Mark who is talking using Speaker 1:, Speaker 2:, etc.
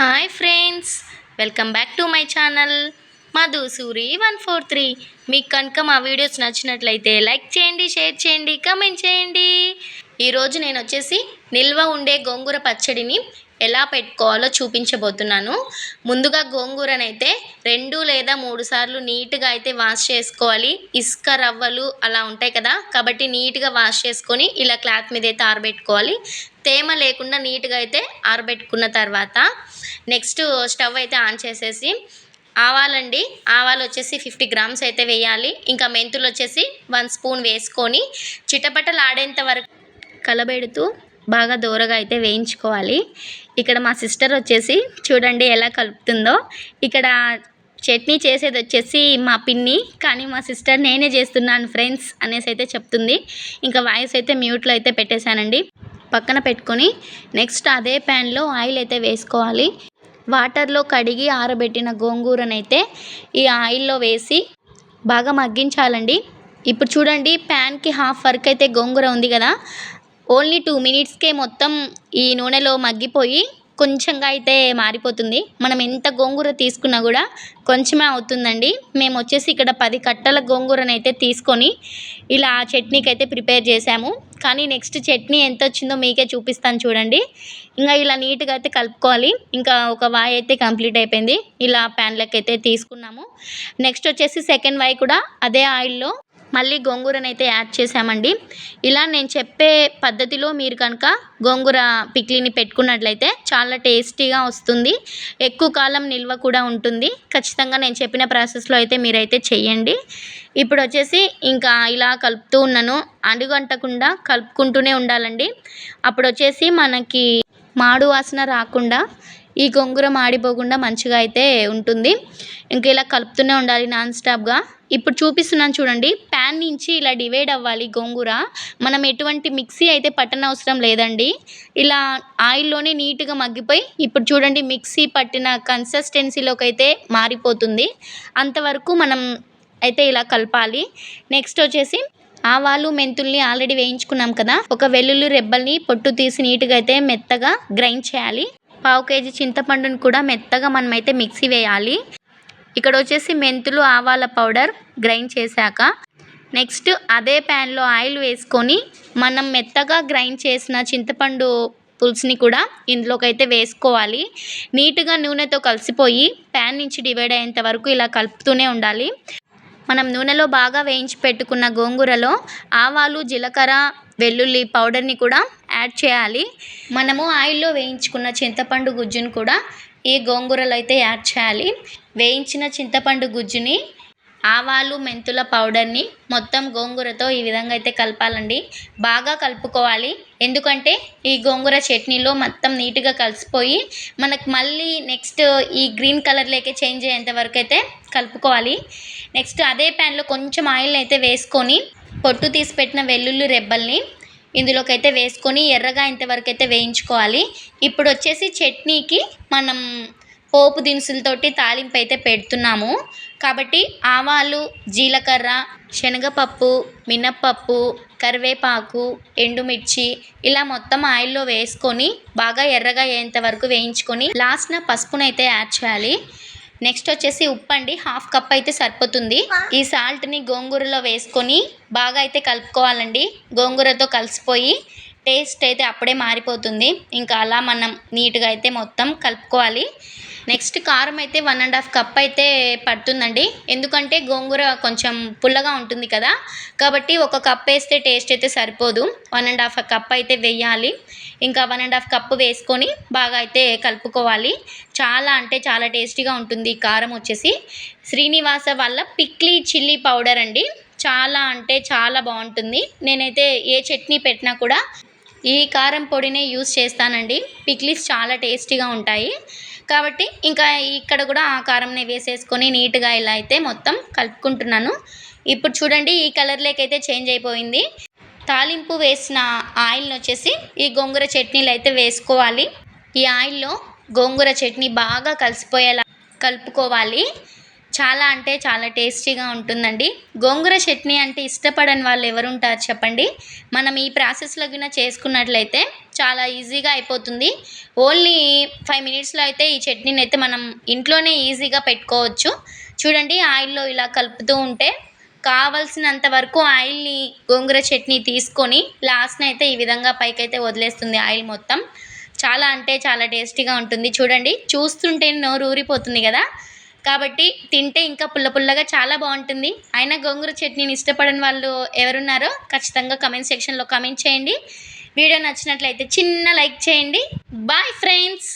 Speaker 1: Hi friends welcome back to my channel. Madhu Suri one four three. మీకు కనుక మా videos నచ్చినట్లయితే like చేయండి షేర్ చేయండి కమెంట్ చేయండి. ఈరోజు నేను వచ్చేసి నిల్వ ఉండే గోంగూర పచ్చడిని ఎలా పెట్టుకోవాలో చూపించబోతున్నాను. ముందుగా గోంగూరనైతే రెండు లేదా మూడు సార్లు నీట్గా అయితే వాష్ చేసుకోవాలి. ఇసుక రవ్వలు అలా ఉంటాయి కదా కాబట్టి నీట్గా వాష్ చేసుకొని ఇలా క్లాత్ మీద అయితే ఆరబెట్టుకోవాలి. తేమ లేకుండా నీట్గా అయితే ఆరబెట్టుకున్న తర్వాత నెక్స్ట్ స్టవ్ అయితే ఆన్ చేసేసి ఆవాలండి. ఆవాలు వచ్చేసి ఫిఫ్టీ గ్రామ్స్ అయితే వేయాలి. ఇంకా మెంతులు వచ్చేసి వన్ స్పూన్ వేసుకొని చిటపటలు ఆడేంత వరకు కలబెడుతూ బాగా దూరగా అయితే వేయించుకోవాలి. ఇక్కడ మా సిస్టర్ వచ్చేసి చూడండి ఎలా కలుపుతుందో. ఇక్కడ చట్నీ చేసేది వచ్చేసి మా పిన్ని కానీ మా సిస్టర్ నేనే చేస్తున్నాను ఫ్రెండ్స్ అనేసి అయితే చెప్తుంది. ఇంకా వాయిస్ అయితే మ్యూట్లో అయితే పెట్టేశానండి. పక్కన పెట్టుకొని నెక్స్ట్ అదే ప్యాన్లో ఆయిల్ అయితే వేసుకోవాలి. వాటర్లో కడిగి ఆరబెట్టిన గోంగూరనైతే ఈ ఆయిల్లో వేసి బాగా మగ్గించాలండి. ఇప్పుడు చూడండి ప్యాన్కి హాఫ్ వర్క్ అయితే గోంగూర ఉంది కదా. ఓన్లీ టూ మినిట్స్కే మొత్తం ఈ నూనెలో మగ్గిపోయి కొంచెంగా అయితే మారిపోతుంది. మనం ఎంత గోంగూర తీసుకున్నా కూడా కొంచెమే అవుతుందండి. మేము వచ్చేసి ఇక్కడ పది కట్టల గోంగూరను అయితే తీసుకొని ఇలా చట్నీకి అయితే ప్రిపేర్ చేసాము కానీ నెక్స్ట్ చట్నీ ఎంత వచ్చిందో మీకే చూపిస్తాను చూడండి. ఇంకా ఇలా నీట్గా అయితే కలుపుకోవాలి. ఇంకా ఒక వాయి అయితే కంప్లీట్ అయిపోయింది. ఇలా ప్యాన్లకి అయితే తీసుకున్నాము. నెక్స్ట్ వచ్చేసి సెకండ్ వాయి కూడా అదే ఆయిల్లో మళ్ళీ గోంగూరను అయితే యాడ్ చేసామండి ఇలా నేను చెప్పే పద్ధతిలో మీరు కనుక గోంగూర పిక్లీని పెట్టుకున్నట్లయితే చాలా టేస్టీగా వస్తుంది. ఎక్కువ కాలం నిల్వ కూడా ఉంటుంది. ఖచ్చితంగా నేను చెప్పిన ప్రాసెస్లో అయితే మీరైతే చెయ్యండి. ఇప్పుడు వచ్చేసి ఇంకా ఇలా కలుపుతూ ఉన్నాను. అడుగంటకుండా కలుపుకుంటూనే ఉండాలండి. అప్పుడు వచ్చేసి మనకి మాడు వాసన రాకుండా ఈ గోంగూర మాడిపోకుండా మంచిగా అయితే ఉంటుంది. ఇంకా ఇలా కలుపుతూనే ఉండాలి నాన్ స్టాప్గా ఇప్పుడు చూపిస్తున్నాను చూడండి ప్యాన్ నుంచి ఇలా డివైడ్ అవ్వాలి గోంగూర. మనం ఎటువంటి మిక్సీ అయితే పట్టనవసరం లేదండి. ఇలా ఆయిల్లోనే నీట్గా మగ్గిపోయి ఇప్పుడు చూడండి మిక్సీ పట్టిన కన్సిస్టెన్సీలోకి అయితే మారిపోతుంది. అంతవరకు మనం అయితే ఇలా కలపాలి. నెక్స్ట్ వచ్చేసి ఆవాలు మెంతుల్ని ఆల్రెడీ వేయించుకున్నాం కదా. ఒక వెల్లుల్లి రెబ్బల్ని పొట్టు తీసి నీట్గా అయితే మెత్తగా గ్రైండ్ చేయాలి. పావు కేజీ చింతపండుని కూడా మెత్తగా మనమైతే మిక్సీ వేయాలి. ఇక్కడ వచ్చేసి మెంతులు ఆవాల పౌడర్ గ్రైండ్ చేశాక నెక్స్ట్ అదే ప్యాన్లో ఆయిల్ వేసుకొని మనం మెత్తగా గ్రైండ్ చేసిన చింతపండు పులుసుని కూడా ఇందులోకి అయితే వేసుకోవాలి. నీట్గా నూనెతో కలిసిపోయి ప్యాన్ నుంచి డివైడ్ అయ్యేంత వరకు ఇలా కలుపుతూనే ఉండాలి. మనం నూనెలో బాగా వేయించి పెట్టుకున్న గోంగూరలో ఆవాలు జీలకర్ర వెల్లుల్లి పౌడర్ని కూడా యాడ్ చేయాలి. మనము ఆయిల్లో వేయించుకున్న చింతపండు గుజ్జును కూడా ఈ గోంగూరలో అయితే యాడ్ చేయాలి. వేయించిన చింతపండు గుజ్జుని ఆవాలు మెంతుల పౌడర్ని మొత్తం గోంగూరతో ఈ విధంగా అయితే కలపాలండి. బాగా కలుపుకోవాలి. ఎందుకంటే ఈ గోంగూర చట్నీలో మొత్తం నీట్గా కలిసిపోయి మనకు మళ్ళీ నెక్స్ట్ ఈ గ్రీన్ కలర్లోకి చేంజ్ అయ్యేంత వరకు అయితే కలుపుకోవాలి. నెక్స్ట్ అదే ప్యాన్లో కొంచెం ఆయిల్ అయితే వేసుకొని పొట్టు తీసి పెట్టిన వెల్లుల్లి రెబ్బల్ని ఇందులోకి అయితే వేసుకొని ఎర్రగా ఇంతవరకు అయితే వేయించుకోవాలి. ఇప్పుడు వచ్చేసి చట్నీకి మనం పోపు దినుసులతోటి తాలింపు అయితే పెడుతున్నాము. కాబట్టి ఆవాలు జీలకర్ర శనగపప్పు మినప్పప్పు కరివేపాకు ఎండుమిర్చి ఇలా మొత్తం ఆయిల్లో వేసుకొని బాగా ఎర్రగా అయ్యేంత వరకు వేయించుకొని లాస్ట్న పసుపునైతే యాడ్ చేయాలి. నెక్స్ట్ వచ్చేసి ఉప్పు అండి హాఫ్ కప్ అయితే సరిపోతుంది. ఈ సాల్ట్ని గోంగూరలో వేసుకొని బాగా అయితే కలుపుకోవాలండి. గోంగూరతో కలిసిపోయి టేస్ట్ అయితే అప్పుడే మారిపోతుంది. ఇంకా అలా మనం నీట్గా అయితే మొత్తం కలుపుకోవాలి. నెక్స్ట్ కారం అయితే వన్ అండ్ హాఫ్ కప్ అయితే పడుతుందండి. ఎందుకంటే గోంగూర కొంచెం పుల్లగా ఉంటుంది కదా. కాబట్టి ఒక కప్ వేస్తే టేస్ట్ అయితే సరిపోదు. వన్ అండ్ హాఫ్ కప్ అయితే వేయాలి. ఇంకా వన్ అండ్ హాఫ్ కప్ వేసుకొని బాగా అయితే కలుపుకోవాలి. చాలా అంటే చాలా టేస్టీగా ఉంటుంది కారం వచ్చేసి. శ్రీనివాస వాళ్ళ పిక్లీ చిల్లీ పౌడర్ అండి. చాలా అంటే చాలా బాగుంటుంది. నేనైతే ఏ చట్నీ పెట్టినా కూడా ఈ కారం పొడినే యూస్ చేస్తానండి. పిక్లీస్ చాలా టేస్టీగా ఉంటాయి. కాబట్టి ఇంకా ఇక్కడ కూడా ఆ కారంని వేసేసుకొని నీట్గా ఇలా అయితే మొత్తం కలుపుకుంటున్నాను. ఇప్పుడు చూడండి ఈ కలర్లోకి అయితే చేంజ్ అయిపోయింది. తాలింపు వేసిన ఆయిల్ని వచ్చేసి ఈ గోంగూర చట్నీలు అయితే వేసుకోవాలి. ఈ ఆయిల్లో గోంగూర చట్నీ బాగా కలిసిపోయేలా కలుపుకోవాలి. చాలా అంటే చాలా టేస్టీగా ఉంటుందండి. గోంగూర చట్నీ అంటే ఇష్టపడని వాళ్ళు ఎవరుంటారు చెప్పండి. మనం ఈ ప్రాసెస్లో గిన చేసుకున్నట్లయితే చాలా ఈజీగా అయిపోతుంది. ఓన్లీ ఫైవ్ మినిట్స్లో అయితే ఈ చట్నీని అయితే మనం ఇంట్లోనే ఈజీగా పెట్టుకోవచ్చు. చూడండి ఆయిల్లో ఇలా కలుపుతూ ఉంటే కావలసినంత వరకు ఆయిల్ని గోంగూర చట్నీ తీసుకొని లాస్ట్ని అయితే ఈ విధంగా పైకైతే వదిలేస్తుంది ఆయిల్ మొత్తం. చాలా అంటే చాలా టేస్టీగా ఉంటుంది. చూడండి చూస్తుంటే నోరు ఊరిపోతుంది కదా. కాబట్టి తింటే ఇంకా పుల్ల పుల్లగా చాలా బాగుంటుంది. అయినా గోంగూర చట్నీని ఇష్టపడని వాళ్ళు ఎవరున్నారో ఖచ్చితంగా కమెంట్ సెక్షన్లో కమెంట్ చేయండి. వీడియో నచ్చినట్లయితే చిన్న లైక్ చేయండి. Bye friends